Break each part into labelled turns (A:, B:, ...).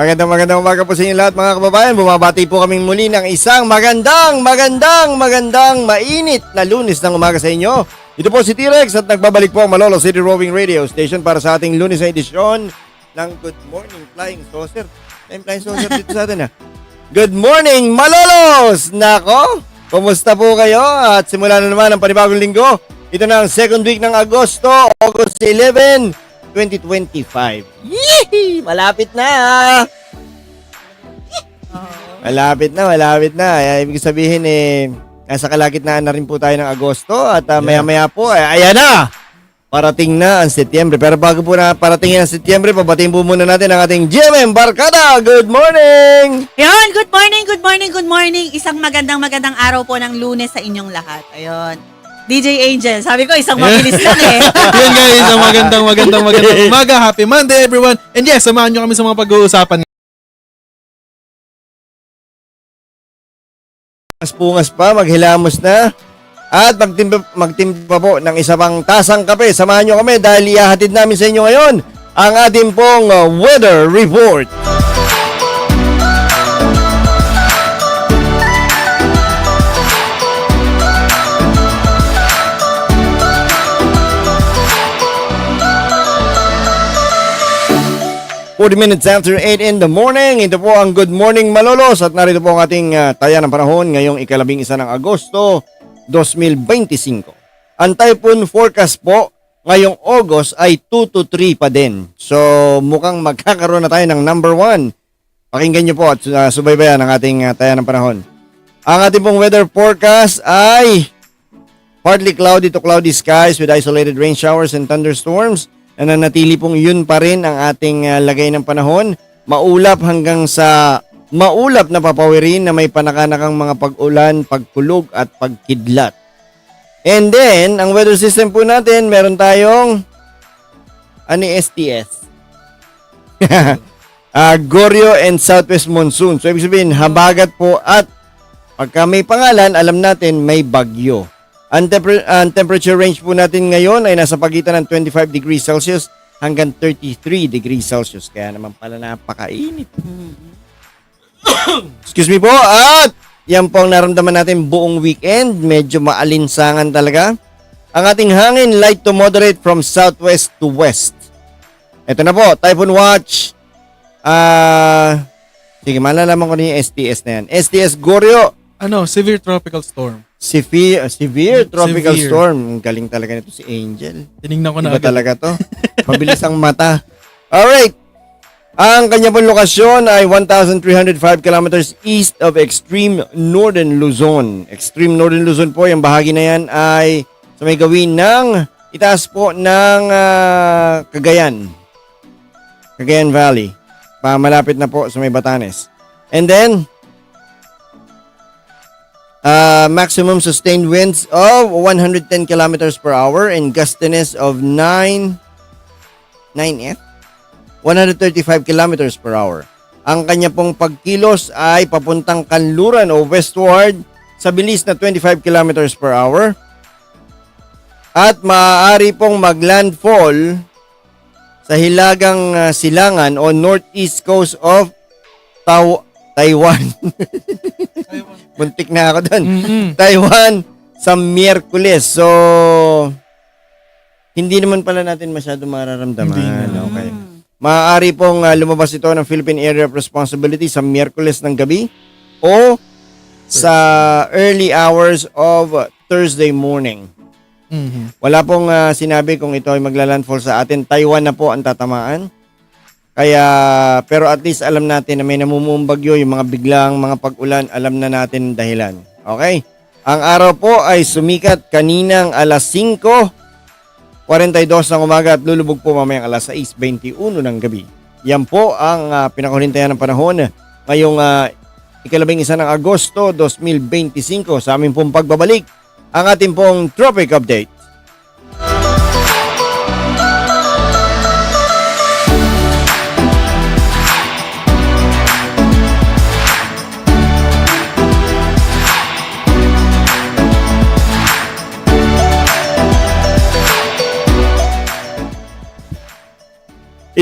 A: Magandang magandang umaga po sa inyo lahat mga kababayan. Bumabati po kaming muli ng isang magandang, magandang, magandang, mainit na lunes ng umaga sa inyo. Ito po si T-Rex at nagbabalik po ang Malolo City Roving Radio Station para sa ating lunes na edisyon ng Good Morning Flying Saucer. May flying saucer dito sa atin ah. Good morning, Malolos! Nako, kumusta po kayo? At simula na naman ang panibagong linggo. Ito na ang second week ng Agosto, August 11, 2025. Yee! Malapit na! Malapit na, malapit na. Ay, ibig sabihin eh, nasa kalagitnaan na rin po tayo ng Agosto at ah, maya-maya po, eh, ayan na! Parating na ang Setyembre. Pero bago po na paratingin ang Setyembre, pabatiin po muna natin ang ating GMM Barkada. Good morning!
B: Yon, good morning, good morning, good morning. Isang magandang magandang araw po ng lunes sa inyong lahat. Ayun. DJ Angel, sabi ko isang mabilis lang eh.
C: Yan guys, ang magandang magandang magandang umaga. Happy Monday everyone. And yes, samahan nyo kami sa mga pag-uusapan.
A: Mas pungas pa, maghilamos na. At magtimba, magtimba po ng isa pang tasang kape. Samahan nyo kami dahil ihahatid namin sa inyo ngayon ang ating pong weather report. Forty minutes after 8 in the morning, ito po ang Good Morning Malolos at narito po ang ating uh, taya ng panahon ngayong ikalabing isa ng Agosto 2025. Ang typhoon forecast po ngayong August ay 2 to 3 pa din. So mukhang magkakaroon na tayo ng number 1. Pakinggan nyo po at uh, subaybayan ang ating uh, taya ng panahon. Ang ating pong weather forecast ay partly cloudy to cloudy skies with isolated rain showers and thunderstorms. Nananatili pong yun pa rin ang ating uh, lagay ng panahon. Maulap hanggang sa maulap na papawirin na may panakanakang mga pag-ulan, pagkulog at pagkidlat. And then, ang weather system po natin, meron tayong ano yung STS? Ah, Goryo and Southwest Monsoon. So, ibig sabihin, habagat po at pagka may pangalan, alam natin may bagyo. Ang, temper- ang temperature range po natin ngayon ay nasa pagitan ng 25 degrees Celsius hanggang 33 degrees Celsius. Kaya naman pala napakainit. Excuse me po. At yan po ang naramdaman natin buong weekend. Medyo maalinsangan talaga. Ang ating hangin light to moderate from southwest to west. Ito na po, Typhoon Watch. Ah, sige, malalaman ko na yung STS na yan. STS Goryo,
C: Ano, severe tropical storm.
A: Severe, severe tropical
C: Severe.
A: storm. Ang galing talaga nito si Angel.
C: Tinignan ko na
A: Iba
C: agad.
A: talaga to. Mabilis ang mata. Alright. Ang kanya pong lokasyon ay 1,305 kilometers east of extreme northern Luzon. Extreme northern Luzon po, yung bahagi na yan ay sa may gawin ng itaas po ng ah, Cagayan. Cagayan Valley. Pa malapit na po sa may Batanes. And then, uh, maximum sustained winds of 110 kilometers per hour and gustiness of 9 9F 135 kilometers per hour. Ang kanya pong pagkilos ay papuntang kanluran o westward sa bilis na 25 kilometers per hour. At maaari pong maglandfall sa hilagang uh, silangan o northeast coast of Taiwan. Muntik na ako doon.
C: Mm-mm.
A: Taiwan sa Miyerkules. So, hindi naman pala natin masyado mararamdaman.
C: Hindi na.
A: Okay. Maaari pong uh, lumabas ito ng Philippine Area of Responsibility sa Miyerkules ng gabi o sa early hours of Thursday morning.
C: Mhm.
A: Wala pong uh, sinabi kung ito ay maglalandfall sa atin. Taiwan na po ang tatamaan. Kaya, pero at least alam natin na may namumuong bagyo, yung mga biglang mga pag-ulan, alam na natin ang dahilan. Okay? Ang araw po ay sumikat kaninang alas 5, 42 ng umaga at lulubog po mamayang alas 6.21 ng gabi. Yan po ang uh, pinakahulintayan ng panahon ngayong uh, ikalabing isa ng Agosto 2025 sa aming pong pagbabalik ang ating pong Tropic Update.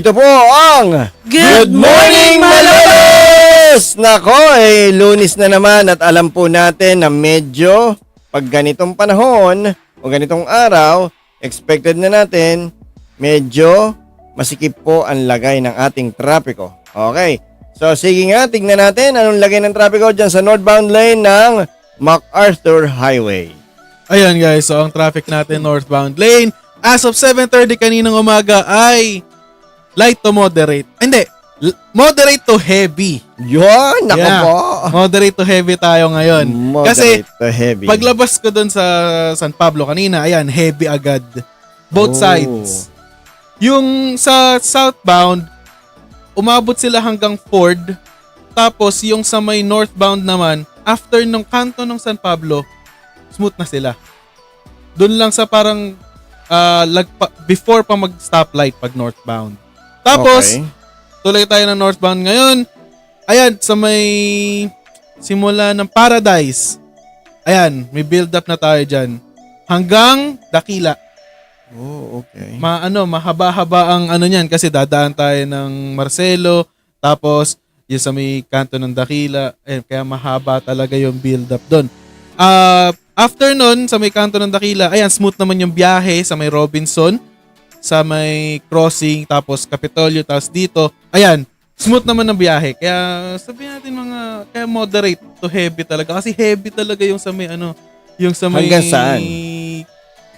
A: Ito po ang
B: Good morning,
A: Malolos! Nako, eh, lunis na naman at alam po natin na medyo pag ganitong panahon o ganitong araw, expected na natin, medyo masikip po ang lagay ng ating trapiko. Okay. So, sige nga, tignan natin anong lagay ng trapiko dyan sa northbound lane ng MacArthur Highway.
C: Ayan guys, so ang traffic natin northbound lane as of 7.30 kaninang umaga ay light to moderate. Ah, Hindi, moderate to heavy.
A: Yun, nako
C: Yeah.
A: po.
C: Moderate to heavy tayo ngayon. Kasi
A: Moderate to heavy.
C: paglabas ko dun sa San Pablo kanina, ayan, heavy agad. Both
A: Oh.
C: sides. Yung sa southbound, umabot sila hanggang Ford. Tapos yung sa may northbound naman, after ng kanto ng San Pablo, smooth na sila. Doon lang sa parang ah, lagpa, before pa mag-stoplight pag northbound. Tapos,
A: Okay.
C: tuloy tayo ng northbound ngayon. Ayan, sa may simula ng Paradise. Ayan, may build up na tayo dyan. Hanggang Dakila.
A: Oh, okay.
C: Ma, ano, mahaba-haba ang ano niyan kasi dadaan tayo ng Marcelo. Tapos, yung sa may kanto ng Dakila. Eh, kaya mahaba talaga yung build up doon. Ah, after nun, sa may kanto ng Dakila, ayan, smooth naman yung biyahe sa may Robinson. Sa may crossing, tapos Capitolio, tapos dito. Ayan, smooth naman ang biyahe. Kaya sabihin natin mga, kaya moderate to heavy talaga. Kasi heavy talaga yung sa may ano, yung sa may...
A: Hanggang saan?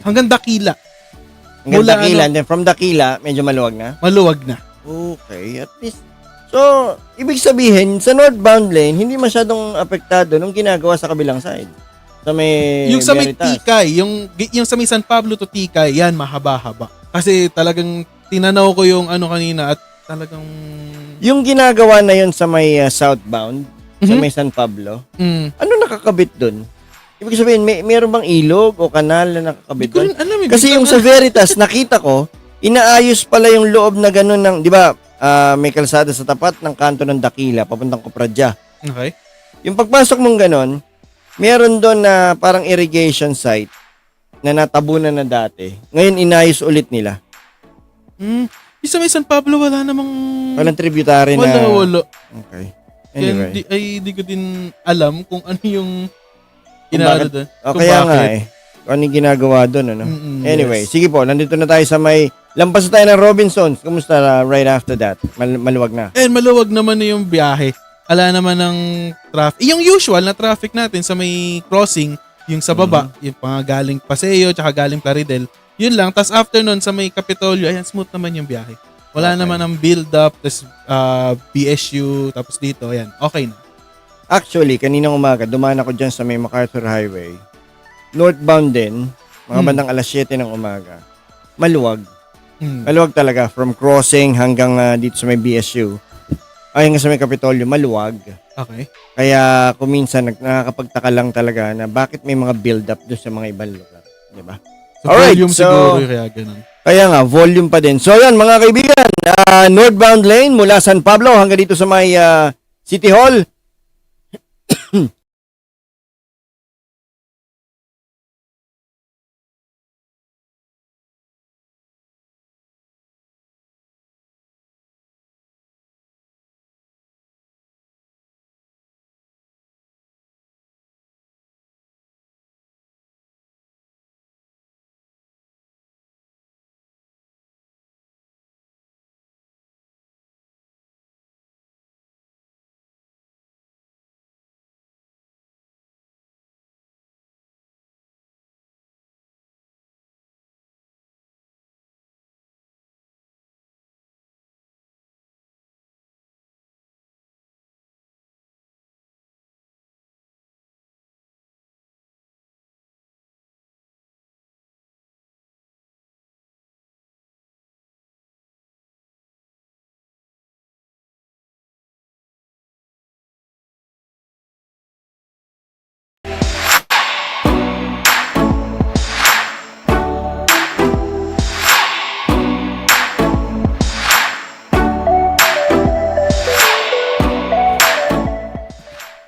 C: Hanggang Dakila.
A: Hanggang
C: Mula
A: Dakila,
C: ano-
A: and then from Dakila, medyo maluwag na.
C: Maluwag na.
A: Okay, at least. So, ibig sabihin, sa northbound lane, hindi masyadong apektado nung ginagawa sa kabilang side. Sa may
C: yung sa may. Tikay, yung, yung sa may San Pablo to Tikay, yan, mahaba-haba. Kasi talagang tinanaw ko yung ano kanina at talagang...
A: Yung ginagawa na yon sa may uh, southbound, sa
C: Mhm.
A: may San Pablo,
C: Mm,
A: ano nakakabit dun? Ibig sabihin, may meron bang ilog o kanal na nakakabit
C: alam. eh.
A: Kasi yung sa Veritas, nakita ko, inaayos pala yung loob na ganun ng, di ba, ah, may kalsada sa tapat ng kanto ng Dakila, papuntang Kupradya.
C: Okay.
A: Yung pagpasok mong ganun, meron doon na parang irrigation site na natabunan na dati. Ngayon, inayos ulit nila.
C: Mm, yung sa may San Pablo, wala namang...
A: Walang tributary na...
C: Wala, wala.
A: Okay.
C: Kaya
A: Anyway.
C: di, ay, di ko din alam kung ano yung... Inaano doon.
A: O
C: Kung
A: kaya nga eh. Kung ano yung ginagawa doon, ano?
C: Mm-mm,
A: Anyway,
C: yes.
A: sige po, nandito na tayo sa may... Lampas tayo ng Robinsons. Kumusta uh, right after that? Mal- maluwag na.
C: And maluwag naman na yung biyahe. Ala naman ng traffic. Yung usual na traffic natin sa may crossing, yung sa baba, yung mga galing Paseo, tsaka galing Plaridel, yun lang. Tapos after nun, sa may Capitolio, ayan, smooth naman yung biyahe. Wala
A: Okay.
C: naman ang build-up, tapos ah, BSU, tapos dito, ayan, okay na.
A: Actually, kaninang umaga, dumaan ako dyan sa may MacArthur Highway. Northbound din, mga
C: Hmm.
A: bandang alas 7 ng umaga. Maluwag.
C: Mm.
A: Maluwag talaga. From crossing hanggang ah, dito sa may BSU. Ay, hanggang sa may Kapitolyo, maluwag.
C: Okay.
A: Kaya kuminsan nag- nakakapagtaka lang talaga na bakit may mga build-up doon sa mga ibang lugar. Di ba?
C: So,
A: Alright,
C: volume
A: so-
C: siguro, kaya ganun.
A: Kaya nga, volume pa din. So yan mga kaibigan, ah, northbound lane mula San Pablo hanggang dito sa may ah, City Hall.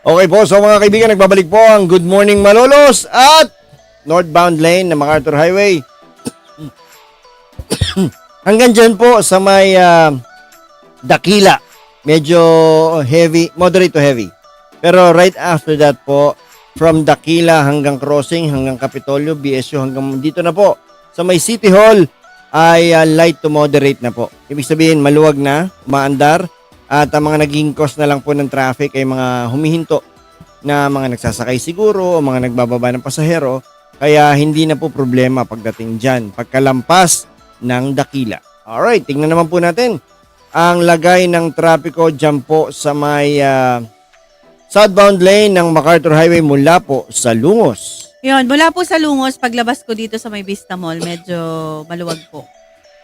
A: Okay po, so mga kaibigan, nagbabalik po ang Good Morning Malolos at northbound lane ng MacArthur Highway. hanggang dyan po sa may ah, Dakila. Medyo heavy, moderate to heavy. Pero right after that po, from Dakila hanggang crossing, hanggang Kapitolyo, BSU, hanggang dito na po, sa may City Hall, ay ah, light to moderate na po. Ibig sabihin, maluwag na, umaandar, at ang mga naging cause na lang po ng traffic ay mga humihinto na mga nagsasakay siguro o mga nagbababa ng pasahero. Kaya hindi na po problema pagdating dyan, pagkalampas ng Dakila. Alright, tingnan naman po natin ang lagay ng trapiko dyan po sa may ah, southbound lane ng MacArthur Highway mula po sa Lungos.
B: Yun, mula po sa Lungos, paglabas ko dito sa may Vista Mall, medyo maluwag po.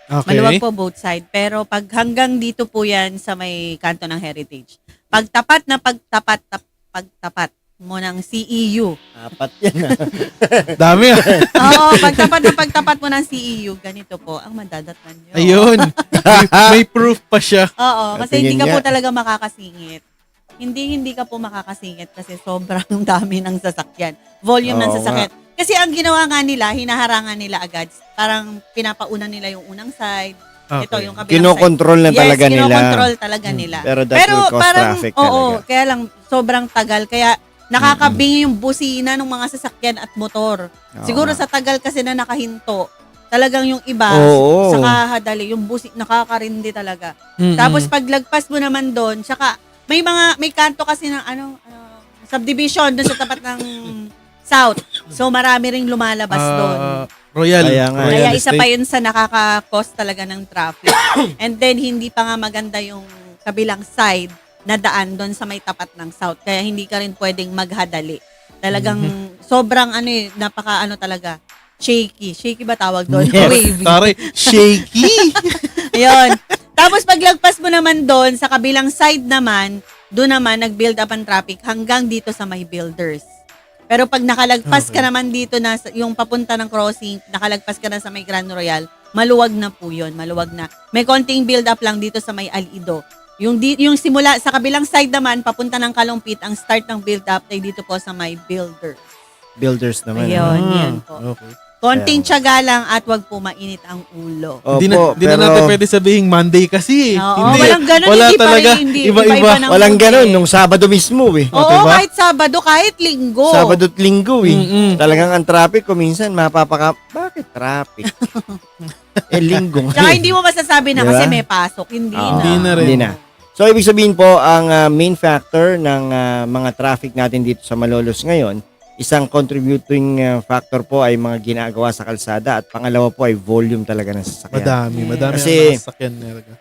C: Okay.
B: Maluwag po both side. Pero pag hanggang dito po yan sa may kanto ng Heritage. Pagtapat na pagtapat, tap, pagtapat mo ng CEU.
A: Apat yan. ah.
C: Dami ah.
B: Oo, pagtapat na pagtapat mo ng CEU, ganito po ang madadatnan nyo.
C: Ayun. may, may proof pa siya.
B: Oo, kasi
A: Tingin
B: hindi ka po talaga makakasingit. Hindi, hindi ka po makakasingit kasi sobrang dami ng sasakyan. Volume ng
A: Oo
B: sasakyan. Kasi ang ginawa nga nila, hinaharangan nila agad. Parang pinapauna nila yung unang side.
C: Okay.
B: Ito yung kabilang side.
A: Kinokontrol na
B: yes,
A: talaga nila.
B: kinokontrol talaga nila.
A: Pero that will cause traffic
B: oo,
A: talaga.
B: kaya lang sobrang tagal. Kaya nakakabingi yung busina ng mga sasakyan at motor.
A: Oo
B: Siguro
A: nga.
B: sa tagal kasi na nakahinto, talagang yung iba,
A: Oo.
B: sa kahadali, yung busi, nakakarindi talaga.
C: Mm-mm.
B: Tapos paglagpas mo naman doon, tsaka may mga may kanto kasi ng ano, ano subdivision doon sa tapat ng south. So marami ring lumalabas
C: Ah,
B: doon.
C: Royal.
A: Kaya nga.
C: Royal
B: Kaya isa
C: Estate.
B: pa yun sa nakaka-cause talaga ng traffic. And then hindi pa nga maganda yung kabilang side na daan doon sa may tapat ng south. Kaya hindi ka rin pwedeng maghadali. Talagang
C: Mhm.
B: sobrang ano eh, napaka ano talaga, shaky. Shaky ba tawag doon?
A: Yes.
B: Wavy.
C: Taray, shaky.
B: Ayun. Tapos paglagpas mo naman doon, sa kabilang side naman, doon naman nag-build up ang traffic hanggang dito sa may builders. Pero pag nakalagpas ka
C: Okay.
B: naman dito na sa- yung papunta ng crossing, nakalagpas ka na sa may Grand Royal, maluwag na po 'yon, maluwag na. May konting build up lang dito sa may Alido. Yung di, yung simula sa kabilang side naman papunta ng Kalumpit, ang start ng build up ay dito po sa may builders.
A: Builders naman.
B: Ayun.
A: ah.
B: yan po.
C: Okay.
B: Konting tiyaga lang at wag po mainit ang ulo.
A: Opo,
C: Hindi na, di na
A: pero
C: natin pwede sabihin Monday kasi. eh.
B: Oo,
C: hindi,
B: walang ganun,
C: wala
B: hindi pa
C: talaga.
B: rin, hindi.
C: Iba-iba.
B: Iba-iba ng-
A: walang
B: Ang
A: ganun nung Sabado mismo eh.
C: Oh,
B: Oo,
C: diba?
B: kahit Sabado, kahit Linggo.
A: Sabado at linggo eh.
C: Mm-mm.
A: Talagang ang traffic ko minsan mapapaka... Bakit traffic? eh, linggo. nga
B: Tsaka
A: eh.
B: hindi mo masasabi na
A: Diba?
B: kasi may pasok. Hindi
A: Oo.
B: na.
C: Hindi na rin.
A: Hindi na. So, ibig sabihin po, ang ah, main factor ng ah, mga traffic natin dito sa Malolos ngayon, isang contributing ah, factor po ay mga ginagawa sa kalsada at pangalawa po ay volume talaga ng sasakyan.
C: Madami, madami
A: Kasi-
C: ang sasakyan talaga.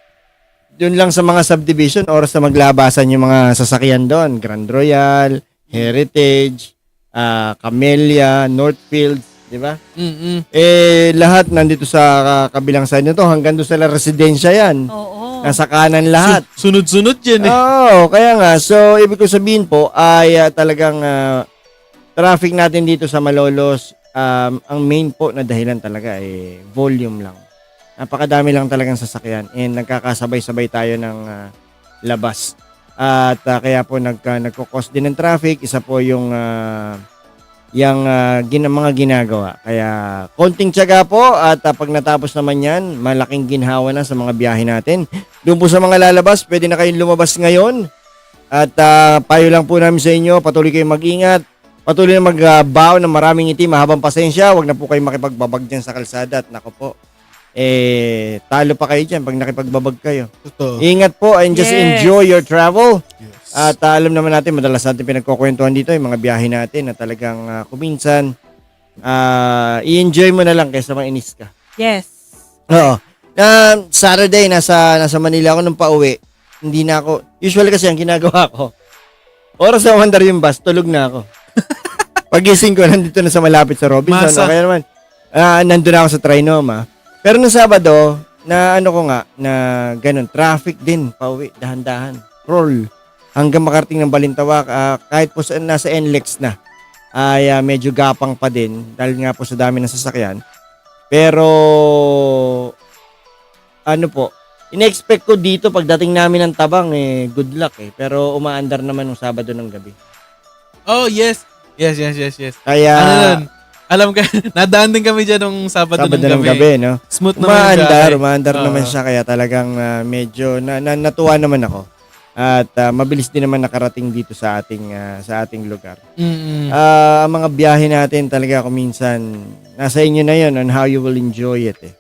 A: Yun lang sa mga subdivision, oras na maglabasan yung mga sasakyan doon. Grand Royal, Heritage, ah, Camellia, Northfield, di ba?
C: Mm-mm.
A: Eh, lahat nandito sa ah, kabilang side nito hanggang doon sa residensya yan.
B: Oo.
A: Nasa kanan lahat.
C: Su- Sunod-sunod yan eh.
A: Oo, kaya nga. So, ibig ko sabihin po ay ah, talagang ah, traffic natin dito sa Malolos, um, ang main po na dahilan talaga ay volume lang. Napakadami lang talagang sasakyan and nagkakasabay-sabay tayo ng ah, labas. At ah, kaya po nagka, nagkukos din ng traffic. Isa po yung ah, yung ah, gina, mga ginagawa. Kaya konting tiyaga po at ah, pag natapos naman yan, malaking ginhawa na sa mga biyahe natin. Doon po sa mga lalabas, pwede na kayong lumabas ngayon. At ah, payo lang po namin sa inyo, patuloy kayong mag-ingat. Patuloy na magbaon ng maraming ngiti, mahabang pasensya. Huwag na po kayong makipagbabag dyan sa kalsada. At nako po, eh, talo pa kayo dyan pag nakipagbabag kayo.
C: Totoo.
A: Ingat po and just
B: Yes.
A: enjoy your travel.
C: Yes.
A: At ah, alam naman natin, madalas natin pinagkukwentuhan dito yung mga biyahe natin na talagang ah, kuminsan, ah, i-enjoy mo na lang kaysa mainis ka.
B: Yes.
A: Oo. Na Saturday nasa nasa Manila ako nung pauwi. Hindi na ako usually kasi ang ginagawa ko. Oras na umandar yung bus, tulog na ako. Pagising ko nandito na sa malapit sa Robinson.
C: Masa.
A: O kaya naman ah nandun na ako sa Trinoma. Pero nung Sabado, na ano ko nga na ganun, traffic din pauwi, dahan-dahan. Roll hanggang makarating ng Balintawak ah, kahit po sa, nasa NLEX na ay ah, medyo gapang pa din dahil nga po sa dami ng sasakyan. Pero ano po, in-expect ko dito pagdating namin ng Tabang eh good luck eh. Pero umaandar naman ng Sabado ng gabi.
C: Oh, yes. Yes, yes, yes, yes.
A: Kaya
C: ano nun? Alam ka, nadaan din kami dyan nung Sabado,
A: Sabado
C: ng gabi.
A: gabi, no?
C: Smooth naman
A: Umaandar,
C: biyahe.
A: umaandar
C: Oo.
A: naman siya kaya talagang ah, medyo na, na- natuwa naman ako. At ah, mabilis din naman nakarating dito sa ating ah, sa ating lugar.
C: Mm-mm.
A: Ah, ang mga biyahe natin talaga kung minsan nasa inyo na 'yon on how you will enjoy it. Eh.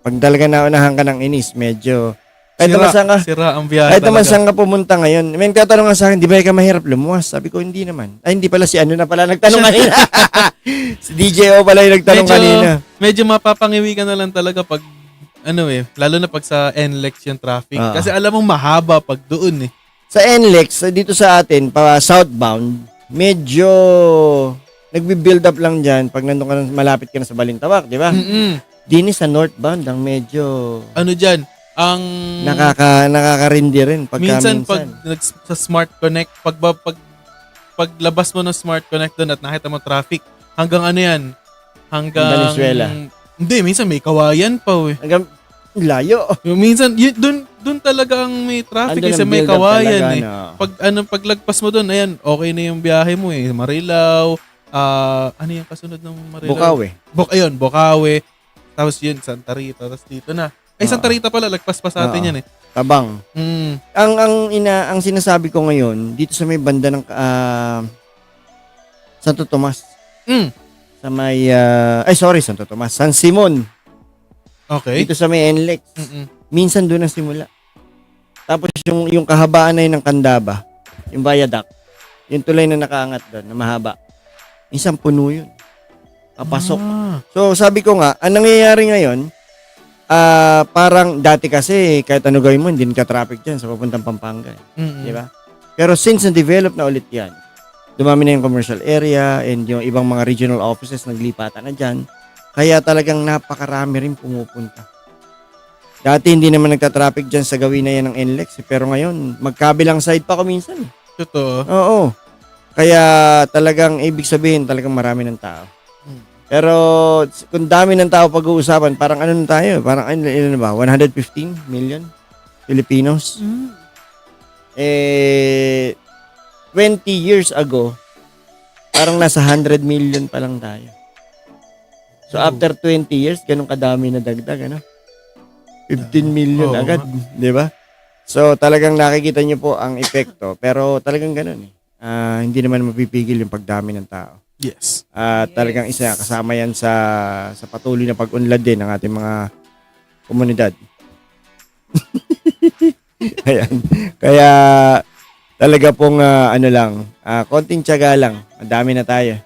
A: Pag talaga naunahan ka ng inis, medyo kahit
C: sira,
A: naman saan ka,
C: sira ang biyahe
A: kahit naman
C: talaga.
A: saan ka pumunta ngayon. May nagtatanong nga sa akin, di ba ka mahirap lumuwas? Sabi ko, hindi naman. Ay, hindi pala si ano na pala nagtanong kanina. si DJO pala yung nagtanong
C: medyo,
A: kanina.
C: medyo mapapangiwi ka na lang talaga pag ano eh, lalo na pag sa NLEX yung traffic.
A: Ah.
C: Kasi alam mong mahaba pag doon eh.
A: Sa NLEX, dito sa atin, pa southbound, medyo nagbi-build up lang dyan pag nandun ka na, malapit ka na sa Balintawak, di ba?
C: Mm-mm.
A: Dini sa northbound, ang medyo
C: Ano dyan, ang
A: nakaka, nakakarindi rin pagka
C: minsan,
A: minsan.
C: pag nag- sa Smart Connect, pag, pag paglabas mo ng Smart Connect doon at nakita mo traffic, hanggang ano yan? Hanggang...
A: Valenzuela.
C: Hindi, minsan may kawayan pa eh.
A: Hanggang layo.
C: Yung Minsan, yun, dun, dun talaga ang may traffic
A: Andun
C: kasi may kawayan
A: talaga,
C: eh.
A: no?
C: Pag ano paglagpas mo doon, ayan, okay na yung biyahe mo eh. Marilaw, ah ano yung kasunod ng Marilaw?
A: Bukaw eh.
C: Buk ayun, Bukawe. Tapos yun, Santa Rita, tapos dito na. Ay,
A: Oo.
C: Santa Rita pala, lagpas pa sa atin
A: Oo.
C: yan eh.
A: Tabang.
C: Mm.
A: Ang ang ina ang sinasabi ko ngayon dito sa may banda ng ah, Santo Tomas
C: Mm.
A: sa may ah, ay sorry Santo Tomas San Simon
C: Okay.
A: dito sa may NLEX
C: Mm-mm.
A: minsan doon ang simula tapos yung yung kahabaan na yun ng Kandaba yung viaduct yung tulay na nakaangat doon na mahaba minsan puno yun papasok
C: Ah.
A: so sabi ko nga ang nangyayari ngayon ah parang dati kasi kahit ano gawin mo hindi ka traffic dyan sa papuntang Pampanga eh.
C: Mm-mm.
A: Di ba? Pero since na-develop na ulit yan, dumami na yung commercial area and yung ibang mga regional offices naglipatan na dyan, kaya talagang napakarami rin pumupunta. Dati hindi naman nagta-traffic dyan sa gawin na yan ng NLEX, eh, pero ngayon, magkabilang side pa ko minsan. eh.
C: Totoo.
A: Oo. Kaya talagang ibig sabihin talagang marami ng tao. Pero kung dami ng tao pag-uusapan, parang ano na tayo? Parang ano, na ba? 115 million Filipinos?
B: Mm.
A: eh 20 years ago, parang nasa 100 million pa lang tayo. So
C: Oh.
A: after 20 years, ganun kadami na dagdag, ano? 15 million
C: Oo
A: agad, di ba? So talagang nakikita niyo po ang epekto, pero talagang ganun eh. Ah, hindi naman mapipigil yung pagdami ng tao.
C: Yes.
A: At
B: Yes.
A: talagang isa kasama yan sa sa patuloy na pag-unlad din ng ating mga komunidad. Ayan. Kaya talaga pong ah, ano lang, ah, konting tiyaga lang. Madami na tayo.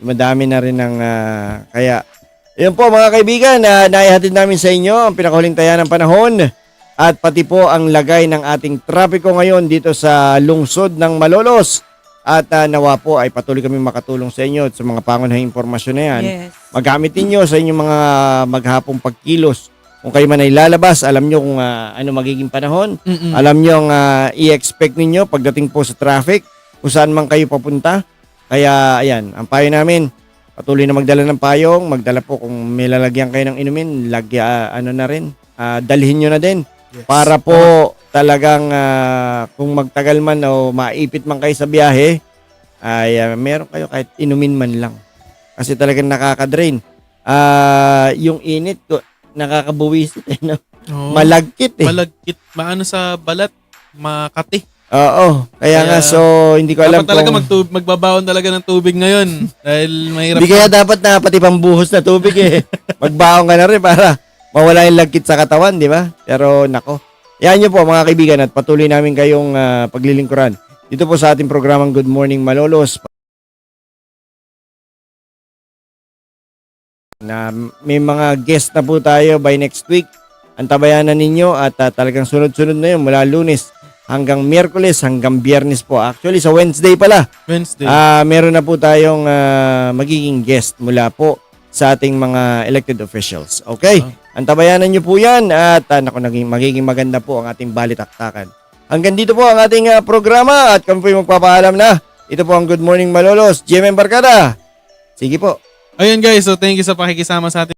A: Madami na rin ng ah, kaya yun po mga kaibigan, na naihatid namin sa inyo ang pinakahuling taya ng panahon at pati po ang lagay ng ating trapiko ngayon dito sa lungsod ng Malolos. At ah, nawa po ay patuloy kami makatulong sa inyo at sa mga pangunahing impormasyon na yan.
B: Yes.
A: Magamit ninyo sa inyong mga maghapong pagkilos. Kung kayo man ay lalabas, alam nyo kung ah, ano magiging panahon.
C: Mm-mm.
A: Alam nyo ang ah, i-expect ninyo pagdating po sa traffic, kung saan man kayo papunta. Kaya ayan, ang payo namin, patuloy na magdala ng payong, magdala po kung may lalagyan kayo ng inumin, lagya, ano na rin, ah, dalhin nyo na din.
C: Yes.
A: Para po talagang ah, kung magtagal man o maipit man kayo sa biyahe, ay ah, meron kayo kahit inumin man lang. Kasi talagang nakaka-drain. Ah, yung init ko nakakabuwisit eh, no?
C: Oo.
A: Malagkit eh.
C: Malagkit, maano sa balat, makati.
A: Oo. Kaya,
C: Kaya,
A: nga so hindi ko alam
C: Dapat talaga
A: kung
C: magtub- magbabaon talaga ng tubig ngayon dahil mahirap.
A: Hindi kaya dapat na pati pambuhos na tubig eh. Magbaong ka na rin para mawala yung lagkit sa katawan, di ba? Pero nako. Yan nyo po mga kaibigan at patuloy namin kayong ah, paglilingkuran. Dito po sa ating programang Good Morning Malolos. Na may mga guest na po tayo by next week. Antabayanan ninyo at ah, talagang sunod-sunod na yun mula lunes hanggang Miyerkules hanggang Biyernes po. Actually sa Wednesday pala.
C: Wednesday.
A: Ah, meron na po tayong ah, magiging guest mula po sa ating mga elected officials. Okay? Antabayanan niyo po 'yan at uh, naku, naging magiging maganda po ang ating balitaktakan. Hanggang dito po ang ating ah, programa at kami po yung magpapaalam na. Ito po ang Good Morning Malolos, GMM Barkada. Sige po.
C: Ayun guys, so thank you sa pakikisama sa ating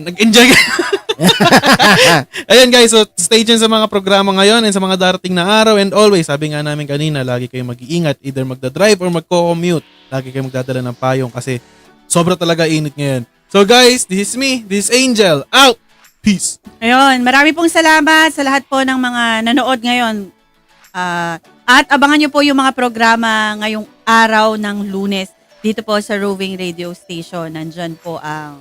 C: nag-enjoy ka. Ayan guys, so stay tuned sa mga programa ngayon and sa mga darating na araw and always, sabi nga namin kanina, lagi kayong mag-iingat, either magda-drive or magko-commute. Lagi kayong magdadala ng payong kasi sobra talaga init ngayon. So guys, this is me, this is Angel, out! Peace!
B: Ayun, marami pong salamat sa lahat po ng mga nanood ngayon. Ah, at abangan nyo po yung mga programa ngayong araw ng lunes dito po sa Roving Radio Station. Nandyan po ang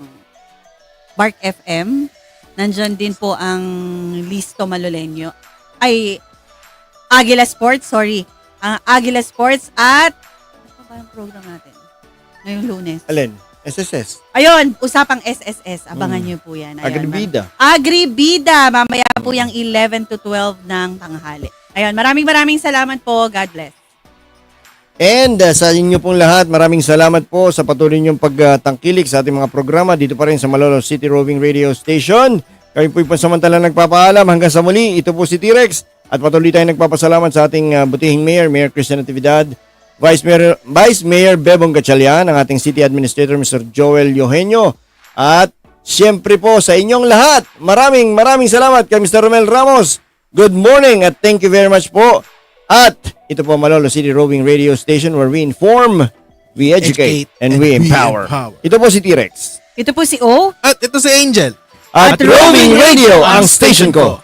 B: Bark FM. Nandyan din po ang Listo Malolenyo. Ay, Agila Sports, sorry. Ang Agila Sports at ano pa ba ang program natin? Ngayong lunes.
A: Alin? SSS.
B: Ayun, usapang SSS. Abangan
A: Mm.
B: nyo po yan. Ayan,
A: Agribida.
B: Agribida. Mamaya po yung 11 to 12 ng tanghali. Ayun, maraming maraming salamat po. God bless.
A: And uh, sa inyo pong lahat, maraming salamat po sa patuloy niyong pagtangkilik sa ating mga programa dito pa rin sa Malolo City Roving Radio Station. Kami po'y pansamantala nagpapaalam hanggang sa muli. Ito po si T-Rex at patuloy tayong nagpapasalamat sa ating uh, butihing Mayor, Mayor Christian Natividad, Vice Mayor, Vice Mayor Bebong Gatchalian, ang ating City Administrator Mr. Joel Eugenio at siyempre po sa inyong lahat. Maraming maraming salamat kay Mr. Romel Ramos. Good morning at thank you very much po. At ito po Malolo City Roving Radio Station where we inform, we educate,
C: Educate,
A: and,
C: and
A: we
C: we
A: empower.
C: empower.
A: Ito po si T-Rex.
B: Ito po si O.
C: At ito si Angel.
A: At,
B: At
A: Roving
B: Radio
A: ang station ko.